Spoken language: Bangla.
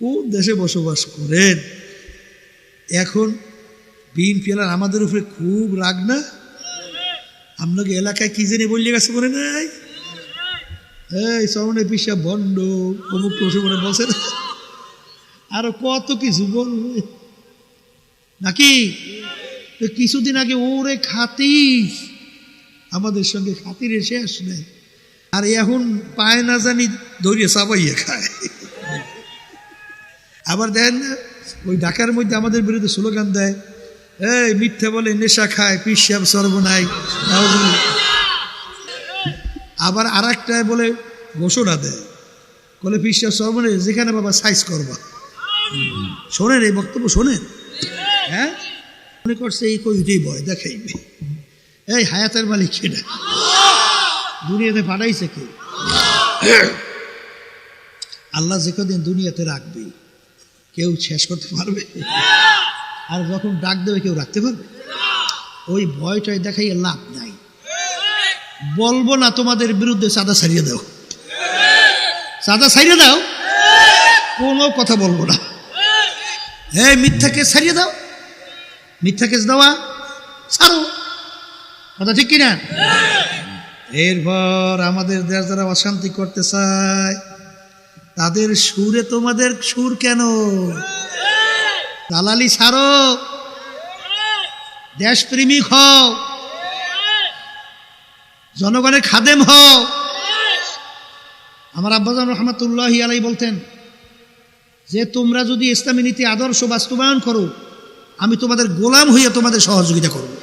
কোন দেশে বসবাস করেন? এখন বিন পেলার আমাদের উপরে খুব রাগ না? আপনাকে এলাকায় কি জেনে বললে গেছে মনে নাই? এই সমনে পিসা বন্ড অমুক টসে মনে বসে না? আরও কত কিছু বলবে? নাকি? কিছুদিন আগে ওরে খাতির, আমাদের সঙ্গে খাতিরের শেষ নেই। আর এখন পায় না জানি, ধরিয়ে চাবাইয়ে খায়। আবার দেখেন না ওই ঢাকার মধ্যে আমাদের বিরুদ্ধে স্লোগান দেয়, এই, মিথ্যে বলে নেশা খায় পিসাব নাউজুবিল্লাহ। আবার আর বলে ঘোষণা দেয় বলে পিসাব সর্বনাই, যেখানে বাবা সাইজ করবা। শোনেন এই বক্তব্য, শোনেন? হ্যাঁ? মনে করছে এই কইতেই বয় দেখাইবে এই হায়াতের মালিক সেটা দুনিয়াতে পাঠাইছে কে? আল্লাহ যে কদিন দুনিয়াতে রাখবে কেউ শেষ করতে পারবে। আর যখন ডাক দেবে, কেউ রাখতে পারবে। ওই ভয়টাই দেখাই লাভ নাই। বলব না তোমাদের বিরুদ্ধে সাদা সারিয়ে দাও। সাদা সারিয়ে দাও? কোনো কথা বলব না। হ্যাঁ মিথ্যা কেস সারিয়ে দাও। মিথ্যা কেস দেওয়া ছাড়ো। কথা ঠিক কিনা? এরপর আমাদের দেশ যারা অশান্তি করতে চায় তাদের সুরে তোমাদের সুর কেন? দালালি ছাড়ো। দেশপ্রেমিক হও। জনগণের খাদেম হও। আমার আব্বাজান রহমতুল্লাহ আলাই বলতেন, যে তোমরা যদি ইসলামী নীতি, আদর্শ বাস্তবায়ন করো, আমি তোমাদের গোলাম হইয়া তোমাদের সহযোগিতা করব।